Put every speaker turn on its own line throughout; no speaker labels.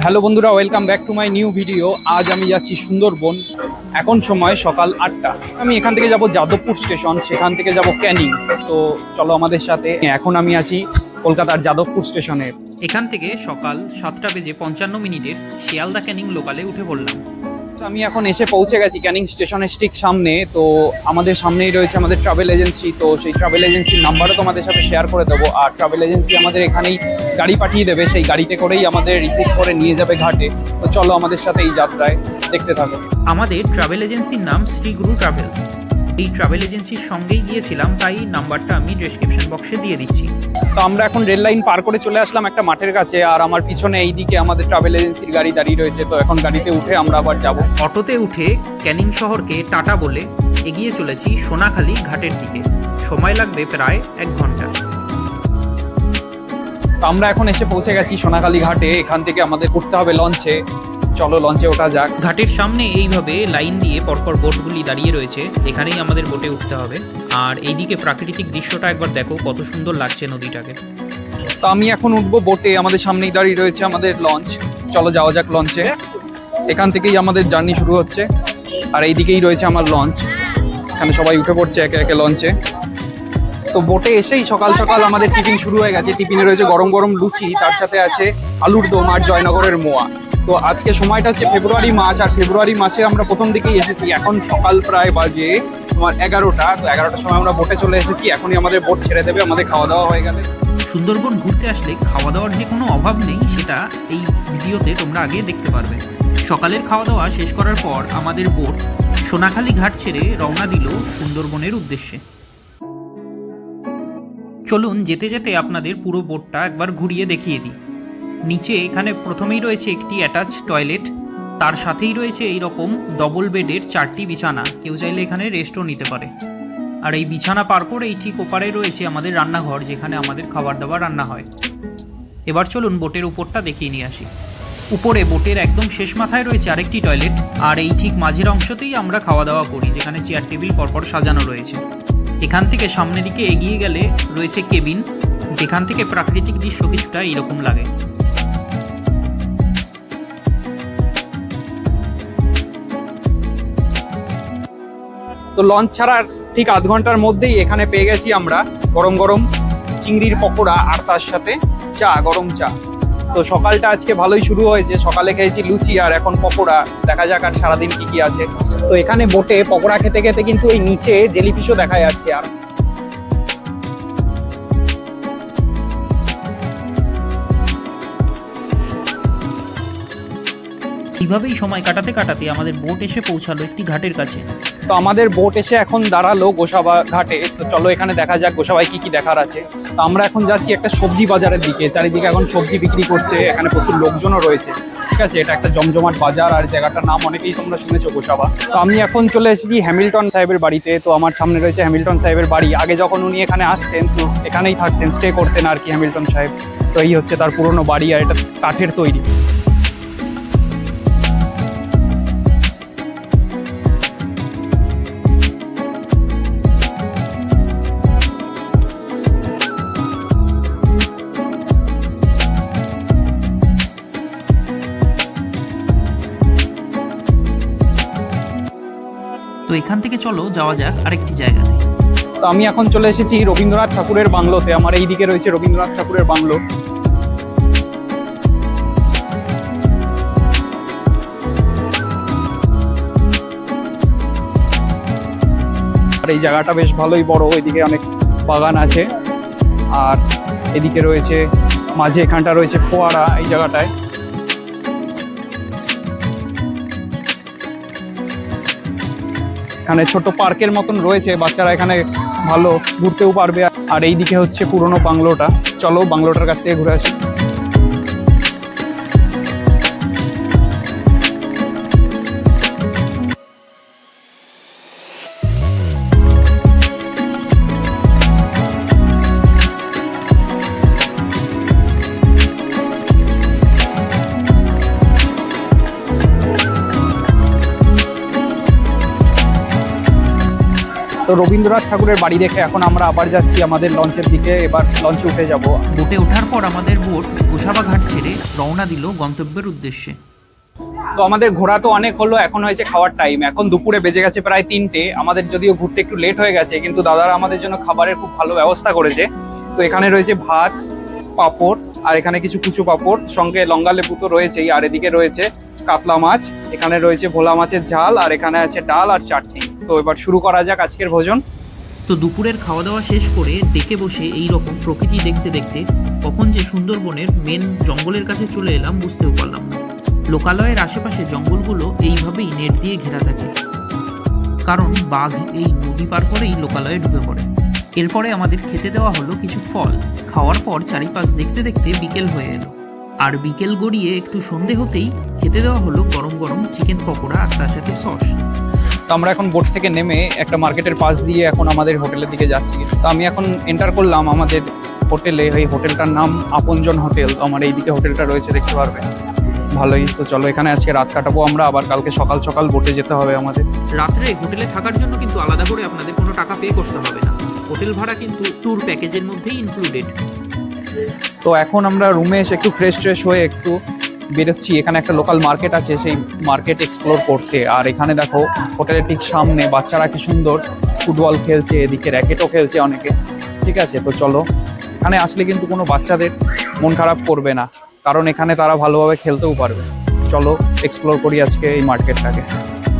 Hello বন্ধুরা welcome back to my new video আজ আমি যাচ্ছি সুন্দরবন। এখন সময় সকাল আটটা। আমি এখান থেকে যাব যাদবপুর স্টেশন, সেখান থেকে যাব ক্যানিং। তো চলো আমাদের সাথে। এখন আমি আছি কলকাতার যাদবপুর স্টেশনের
এখান থেকে সকাল সাতটা বেজে পঞ্চান্ন মিনিটের শিয়ালদা ক্যানিং লোকালে উঠে পড়লাম।
আমি এখন এসে পৌঁছে গেছি ক্যানিং স্টেশনের ঠিক সামনে। তো আমাদের সামনেই রয়েছে আমাদের ট্রাভেল এজেন্সি তো সেই ট্রাভেল এজেন্সির নাম্বারও তোমাদের সাথে শেয়ার করে দেবো। আর ট্রাভেল এজেন্সি আমাদের এখানেই গাড়ি পাঠিয়ে দেবে, সেই গাড়িতে করেই আমাদের রিসিভ করে নিয়ে যাবে ঘাটে। তো চলো আমাদের সাথে এই যাত্রায় দেখতে থাকো।
আমাদের ট্রাভেল এজেন্সির নাম শ্রী গুরু ট্রাভেলস এই ট্রাভেল এজেন্সির সঙ্গেই গিয়েছিলাম তাই নাম্বারটা আমি ডেসক্রিপশন বক্সে দিয়ে দিচ্ছি।
তো আমরা এখন রেল লাইন পার করে চলে আসলাম একটা মাঠের কাছে আর আমার পিছনে এইদিকে আমাদের ট্রাভেল এজেন্সির গাড়ি দাঁড়িয়ে রয়েছে তো এখন গাড়িতে উঠে আমরা আবার যাব।
অটোতে উঠে ক্যানিং শহরকে টাটা বলে এগিয়ে চলেছি সোনাখালি ঘাটের দিকে। সময় লাগবে প্রায় এক ঘণ্টা।
তো আমরা এখন এসে পৌঁছে গেছি সোনাখালী ঘাটে এখান থেকে আমাদের উঠতে হবে লঞ্চে। চলো লঞ্চে ওঠা যাক।
ঘাটের সামনে এইভাবে লাইন দিয়ে পরপর বোটগুলি দাঁড়িয়ে রয়েছে এখানেই আমাদের বোটে উঠতে হবে। আর এইদিকে প্রাকৃতিক দৃশ্যটা একবার দেখো কত সুন্দর লাগছে নদীটাকে।
তো আমি এখন উঠবো বোটে আমাদের সামনেই দাঁড়িয়ে রয়েছে আমাদের লঞ্চ চলো যাওয়া যাক লঞ্চে এখান থেকেই আমাদের জার্নি শুরু হচ্ছে। আর এইদিকেই রয়েছে আমার লঞ্চ এখানে সবাই উঠে পড়ছে একে একে লঞ্চে তো বোটে এসেই সকাল সকাল আমাদের টিফিন শুরু হয়ে গেছে। টিফিনে রয়েছে গরম গরম লুচি তার সাথে আছে আলুর দম আর জয়নগরের মোয়া। তো আজকে সময়টা হচ্ছে ফেব্রুয়ারি মাস, আর ফেব্রুয়ারি মাসে আমরা প্রথম দিকেই এসেছি। এখন সকাল প্রায় বাজে তোমার এগারোটা, তো এগারোটার সময় আমরা বোটে চলে এসেছি। এখনই আমাদের বোট ছেড়ে দেবে, আমাদের খাওয়া দাওয়া হয়ে গেলে।
সুন্দরবন ঘুরতে আসলে খাওয়া দাওয়ার যে কোনো অভাব নেই, সেটা এই ভিডিওতে তোমরা আগে দেখতে পারবে। সকালের খাওয়া দাওয়া শেষ করার পর আমাদের বোট সোনাখালী ঘাট ছেড়ে রওনা দিল সুন্দরবনের উদ্দেশ্যে। চলুন যেতে যেতে আপনাদের পুরো বোটটা একবার ঘুরিয়ে দেখিয়ে দিই। নিচে এখানে প্রথমেই রয়েছে একটি অ্যাটাচ টয়লেট। তার সাথেই রয়েছে এই রকম ডবল বেডের চারটি বিছানা। কেউ চাইলে এখানে রেস্টও নিতে পারে। আর এই বিছানা পার করে এই ঠিক ওপারে রয়েছে আমাদের রান্নাঘর, যেখানে আমাদের খাবার দাবার রান্না হয়। এবার চলুন বোটের উপরটা দেখিয়ে নিয়ে আসি। উপরে বোটের একদম শেষ মাথায় রয়েছে আরেকটি টয়লেট। আর এই ঠিক মাঝের অংশতেই আমরা খাওয়া দাওয়া করি, যেখানে চেয়ার টেবিল পরপর সাজানো রয়েছে। এখান থেকে সামনের দিকে এগিয়ে গেলে রয়েছে কেবিন, যেখান থেকে প্রাকৃতিক দৃশ্য কিছুটা এইরকম লাগে।
তো লঞ্চ ছাড়ার ঠিক আধ ঘণ্টার মধ্যেই এখানে পেয়ে গেছি আমরা গরম গরম চিংড়ির পকোড়া আর তার সাথে চা, গরম চা। তো সকালটা আজকে ভালোই শুরু হয়েছে সকালে খেয়েছি লুচি আর এখন পকোড়া। দেখা যাক আর সারাদিন কি কি আছে। তো এখানে বোটে পকোড়া খেতে খেতে কিন্তু এই নিচে জেলিফিশও দেখা যাচ্ছে আর
এইভাবেই সময় কাটাতে কাটাতে আমাদের বোট এসে পৌঁছালো একটি ঘাটের কাছে।
তো আমাদের বোট এসে এখন দাঁড়াল গোসাবা ঘাটে তো চলো এখানে দেখা যাক গোসাবাই কি কি দেখার আছে। তো আমরা এখন যাচ্ছি একটা সবজি বাজারের দিকে। চারিদিকে এখন সবজি বিক্রি করছে, এখানে প্রচুর লোকজনও রয়েছে। ঠিক আছে, এটা একটা জমজমাট বাজার আর জায়গাটার নাম অনেকেই তোমরা শুনেছো গোসাবা। তো আমি এখন চলে এসেছি হ্যামিল্টন সাহেবের বাড়িতে। তো আমার সামনে রয়েছে হ্যামিল্টন সাহেবের বাড়ি। আগে যখন উনি এখানে আসতেন, তো এখানেই থাকতেন স্টে করতেন আর কি হ্যামিল্টন সাহেব। তো এই হচ্ছে তার পুরনো বাড়ি আর এটা কাঠের তৈরি।
তো এখান থেকে চলো, যাওয়া যাক আরেকটি জায়গাতে
তো আমি এখন চলে এসেছি রবীন্দ্রনাথ ঠাকুরের বাংলোতে। আমার এই দিকে রয়েছে রবীন্দ্রনাথ ঠাকুরের বাংলো। আর এই জায়গাটা বেশ ভালোই বড় ওইদিকে অনেক বাগান আছে। আর এদিকে রয়েছে, মাঝে এখানটা রয়েছে ফোয়ারা, এই জায়গাটায়। এখানে ছোট পার্কের মতন রয়েছে, বাচ্চারা এখানে ভালো ঘুরতেও পারবে। আর এইদিকে হচ্ছে পুরনো বাংলোটা। চলো বাংলোটার কাছ থেকে ঘুরে আসি। তো রবীন্দ্রনাথ ঠাকুরের বাড়ি দেখে এখন আমরা আবার যাচ্ছি আমাদের লঞ্চের দিকে। এবার লঞ্চে উঠে যাব।
বোটে ওঠার পর আমাদের বোট গোসাবা ঘাট ছেড়ে রওনা দিল গন্তব্যের উদ্দেশ্যে।
তো আমাদের ঘোরা তো অনেক হলো এখন হয়েছে খাওয়ার টাইম এখন দুপুরে বেজে গেছে প্রায় তিনটে। আমাদের যদিও ঘুরতে একটু লেট হয়ে গেছে কিন্তু দাদারা আমাদের জন্য খাবারের খুব ভালো ব্যবস্থা করেছে। তো এখানে রয়েছে ভাত পাঁপড় আর এখানে কিছু কুচু পাপড়। সঙ্গে লঙ্কা লেবু তো রয়েছেই, আর এদিকে রয়েছে কাতলা মাছ, এখানে রয়েছে ভোলা মাছের ঝাল, আর এখানে আছে ডাল আর চাটনি। তো এবার শুরু করা যাক আজকের ভোজন।
তো দুপুরের খাওয়া দাওয়া শেষ করে ডেকে বসে এই রকম প্রকৃতি দেখতে দেখতে কখন যে সুন্দরবনের মেন জঙ্গলের কাছে চলে এলাম বুঝতেও পারলাম না। লোকালয়ের আশেপাশে জঙ্গলগুলো এইভাবেই নেট দিয়ে ঘেরা থাকে। কারণ বাঘ এই নদী পার করেই লোকালয়ে ঢুকে পড়ে। এরপরে আমাদের খেতে দেওয়া হলো কিছু ফল। খাওয়ার পর চারিপাশ দেখতে দেখতে বিকেল হয়ে এলো। আর বিকেল গড়িয়ে একটু সন্ধে হতেই খেতে দেওয়া হলো গরম গরম চিকেন পকোড়া আর তার সাথে সস।
তো আমরা এখন বোট থেকে নেমে একটা মার্কেটের পাশ দিয়ে এখন আমাদের হোটেলের দিকে যাচ্ছি। তো আমি এখন এন্টার করলাম আমাদের হোটেলে এই হোটেলটার নাম আপনজন হোটেল। তো আমার এইদিকে হোটেলটা রয়েছে দেখতে পারবে। ভালোই তো চলো এখানে আজকে রাত কাটাবো আমরা। আবার কালকে সকাল সকাল বোটে যেতে হবে আমাদের।
রাত্রে হোটেলে থাকার জন্য কিন্তু আলাদা করে আপনাদের কোনো টাকা পে করতে হবে না। হোটেল ভাড়া কিন্তু ট্যুর প্যাকেজের মধ্যেই ইনক্লুডেড
তো এখন আমরা রুমে এসে একটু ফ্রেশ ট্রেশ হয়ে একটু বেরোচ্ছি। এখানে একটা লোকাল মার্কেট আছে, সেই মার্কেট এক্সপ্লোর করতে। আর এখানে দেখো, হোটেলের ঠিক সামনে বাচ্চারা কি সুন্দর ফুটবল খেলছে, এদিকে র্যাকেটও খেলছে অনেকে। ঠিক আছে, তো চলো। এখানে আসলে কিন্তু কোনো বাচ্চাদের মন খারাপ করবে না। কারণ এখানে তারা ভালোভাবে খেলতেও পারবে। চলো এক্সপ্লোর করি আজকে এই মার্কেটটাকে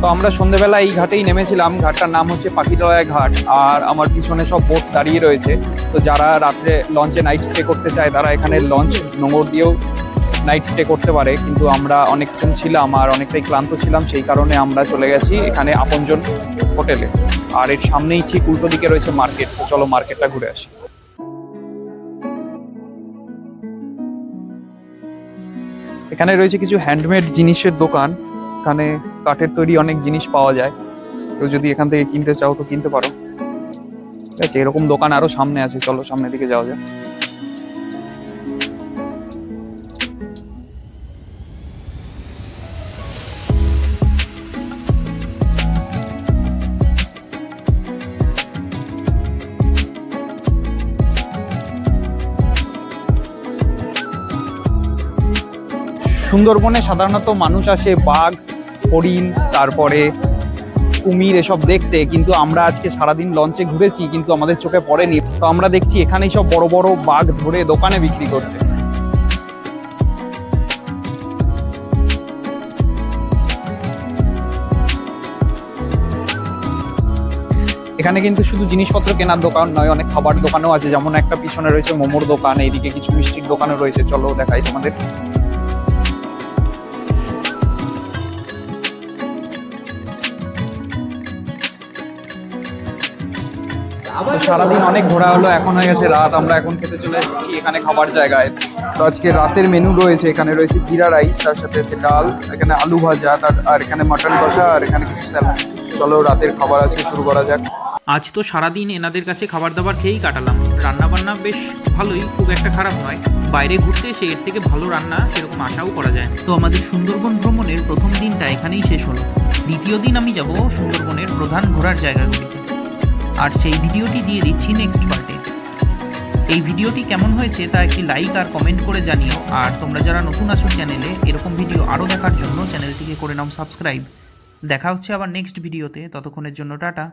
তো আমরা সন্ধেবেলা এই ঘাটেই নেমেছিলাম। ঘাটটার নাম হচ্ছে পাখিতলায় ঘাট। আর আমার পিছনে সব বোট দাঁড়িয়ে রয়েছে। তো যারা রাত্রে লঞ্চে নাইট স্টে করতে চায়, তারা এখানে লঞ্চ নোংর দিয়েও নাইট স্টে করতে পারে। কিন্তু আমরা অনেকক্ষণ ছিলাম আর অনেকটাই ক্লান্ত ছিলাম। সেই কারণে আমরা চলে গেছি এখানে আপনজন হোটেলে। আর এর সামনেই ঠিক উল্টো দিকে রয়েছে মার্কেট। তো চলো মার্কেটটা ঘুরে আসি। এখানে রয়েছে কিছু হ্যান্ডমেড জিনিসের দোকান। এখানে কাঠের তৈরি অনেক জিনিস পাওয়া যায়। কেউ যদি এখান থেকে কিনতে চাও তো কিনতে পারো। ঠিক আছে, এরকম দোকান আরও সামনে আছে, চলো সামনের দিকে যাওয়া যায় সুন্দরবনে সাধারণত মানুষ আসে বাঘ হরিণ, তারপরে কুমির এসব দেখতে, কিন্তু আমরা আজকে সারাদিন লঞ্চে ঘুরেছি, কিন্তু আমাদের চোখে পড়েনি। তো আমরা দেখছি এখানেই সব বড় বড় বাঘ ধরে দোকানে বিক্রি করছে। এখানে কিন্তু শুধু জিনিসপত্র কেনার দোকান নয়, অনেক খাবার দোকানও আছে। যেমন একটা পিছনে রয়েছে মোমোর দোকান, এইদিকে কিছু মিষ্টির দোকানও রয়েছে। চলো দেখাই তোমাদের। তো সারাদিন অনেক ঘোরা হলো, এখন হয়ে গেছে রাত, আমরা এখন খেতে চলে এসেছি এখানে খাবার জায়গায়। তো আজকে রাতের মেনু রয়েছে, এখানে রয়েছে জিরা রাইস তার সাথে আছে ডাল, এখানে আলু ভাজা, তার আর এখানে মাটন কষা, আর এখানে কিছু স্যালাড চলো রাতের খাবার আছে, শুরু করা যাক।
আজ তো সারাদিন এনাদের কাছে খাবার দাবার খেয়েই কাটালাম। রান্না বান্না বেশ ভালোই, খুব একটা খারাপ নয়। বাইরে ঘুরতে এসে এর থেকে ভালো রান্না সেরকম আশাও করা যায় তো আমাদের সুন্দরবন ভ্রমণের প্রথম দিনটা এখানেই শেষ হলো। দ্বিতীয় দিন আমি যাব সুন্দরবনের প্রধান ঘোরার জায়গাগুলিতে। আর সেই ভিডিওটি দিয়ে দিচ্ছি নেক্সট পার্টে এই ভিডিওটি কেমন হয়েছে তা একটি লাইক আর কমেন্ট করে জানিও, আর তোমরা যারা নতুন আসো চ্যানেলে এরকম ভিডিও আরও দেখার জন্য চ্যানেলটিকে করে নাও সাবস্ক্রাইব দেখা হচ্ছে আবার নেক্সট ভিডিওতে ততক্ষণের জন্য টাটা।